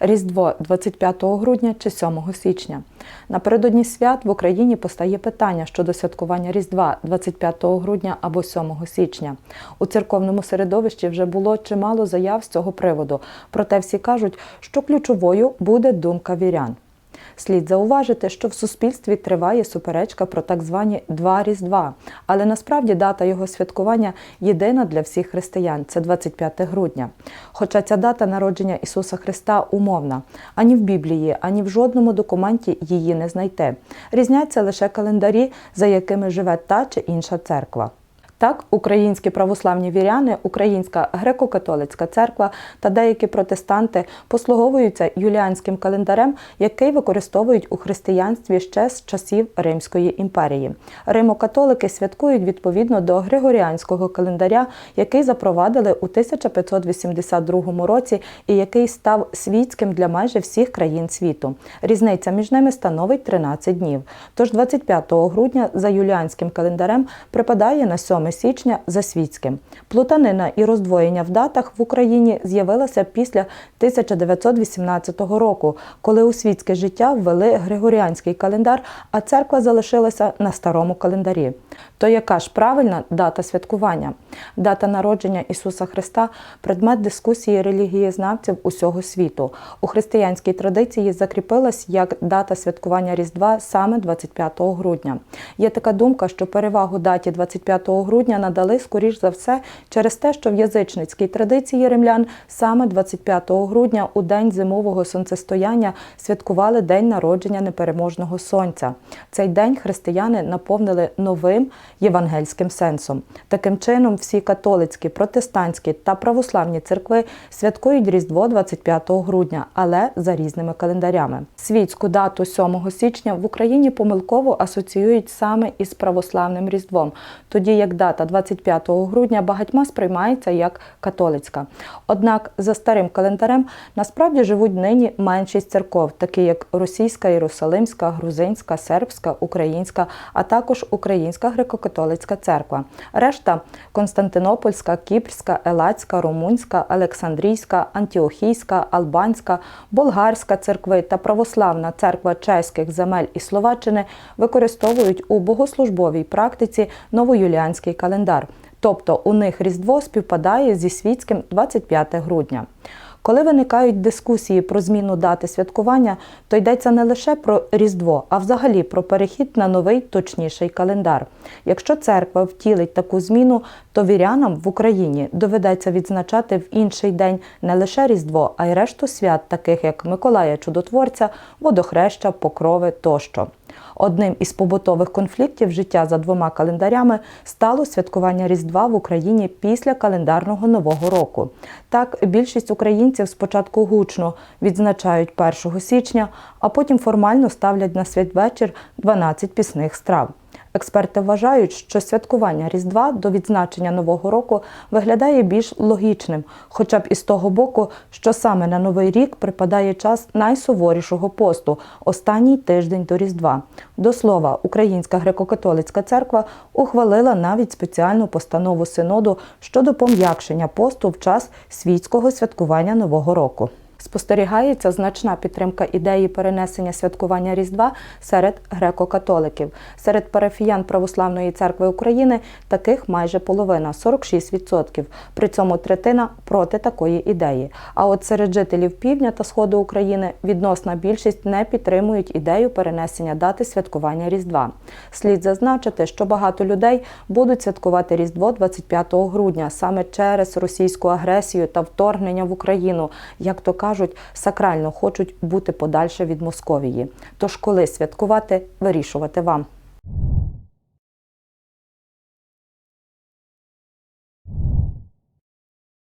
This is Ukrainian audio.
Різдво 25 грудня чи 7 січня. Напередодні свят в Україні постає питання щодо святкування Різдва 25 грудня або 7 січня. У церковному середовищі вже було чимало заяв з цього приводу, проте всі кажуть, що ключовою буде думка вірян. Слід зауважити, що в суспільстві триває суперечка про так звані два різдва, але насправді дата його святкування єдина для всіх християн це 25 грудня. Хоча ця дата народження Ісуса Христа умовна, ані в Біблії, ані в жодному документі її не знайти. Різняться лише календарі, за якими живе та чи інша церква. Так, українські православні віряни, Українська греко-католицька церква та деякі протестанти послуговуються юліанським календарем, який використовують у християнстві ще з часів Римської імперії. Римокатолики святкують відповідно до григоріанського календаря, який запровадили у 1582 році і який став світським для майже всіх країн світу. Різниця між ними становить 13 днів. Тож 25 грудня за юліанським календарем припадає на 7 січня за світським. Плутанина і роздвоєння в датах в Україні з'явилося після 1918 року, коли у світське життя ввели григоріанський календар, а церква залишилася на старому календарі. То яка ж правильна дата святкування? Дата народження Ісуса Христа предмет дискусії релігієзнавців усього світу. У християнській традиції закріпилась як дата святкування Різдва саме 25 грудня. Є така думка, що перевагу даті 25 грудня надали скоріш за все через те, що в язичницькій традиції римлян саме 25 грудня у день зимового сонцестояння святкували день народження непереможного сонця. Цей день християни наповнили новим євангельським сенсом. Таким чином, всі католицькі, протестантські та православні церкви святкують Різдво 25 грудня, але за різними календарями. Світську дату 7 січня в Україні помилково асоціюють саме із православним Різдвом, тоді як дата 25 грудня багатьма сприймається як католицька. Однак за старим календарем насправді живуть нині меншість церков, такі як російська, єрусалимська, грузинська, сербська, українська, а також Українська греко-католицька церква. Решта Константинопольська, Кіпрська, Елацька, Румунська, Олександрійська, Антіохійська, Албанська, Болгарська церкви та Православна церква чеських земель і Словаччини використовують у богослужбовій практиці новоюліанський календар. Тобто у них Різдво співпадає зі світським 25 грудня. Коли виникають дискусії про зміну дати святкування, то йдеться не лише про Різдво, а взагалі про перехід на новий точніший календар. Якщо церква втілить таку зміну, то вірянам в Україні доведеться відзначати в інший день не лише Різдво, а й решту свят, таких як Миколая Чудотворця, Водохреща, Покрови тощо. Одним із побутових конфліктів життя за двома календарями стало святкування Різдва в Україні після календарного нового року. Так, більшість українців спочатку гучно відзначають 1 січня, а потім формально ставлять на святвечір 12 пісних страв. Експерти вважають, що святкування Різдва до відзначення Нового року виглядає більш логічним, хоча б із того боку, що саме на Новий рік припадає час найсуворішого посту останній тиждень до Різдва. До слова, Українська греко-католицька церква ухвалила навіть спеціальну постанову синоду щодо пом'якшення посту в час світського святкування Нового року. Спостерігається значна підтримка ідеї перенесення святкування Різдва серед греко-католиків. Серед парафіян Православної церкви України таких майже половина 46%. При цьому третина проти такої ідеї. А от серед жителів півдня та сходу України відносна більшість не підтримують ідею перенесення дати святкування Різдва. Слід зазначити, що багато людей будуть святкувати Різдво 25 грудня саме через російську агресію та вторгнення в Україну, як то кажуть, сакрально хочуть бути подальше від Московії. Тож, коли святкувати, вирішувати вам.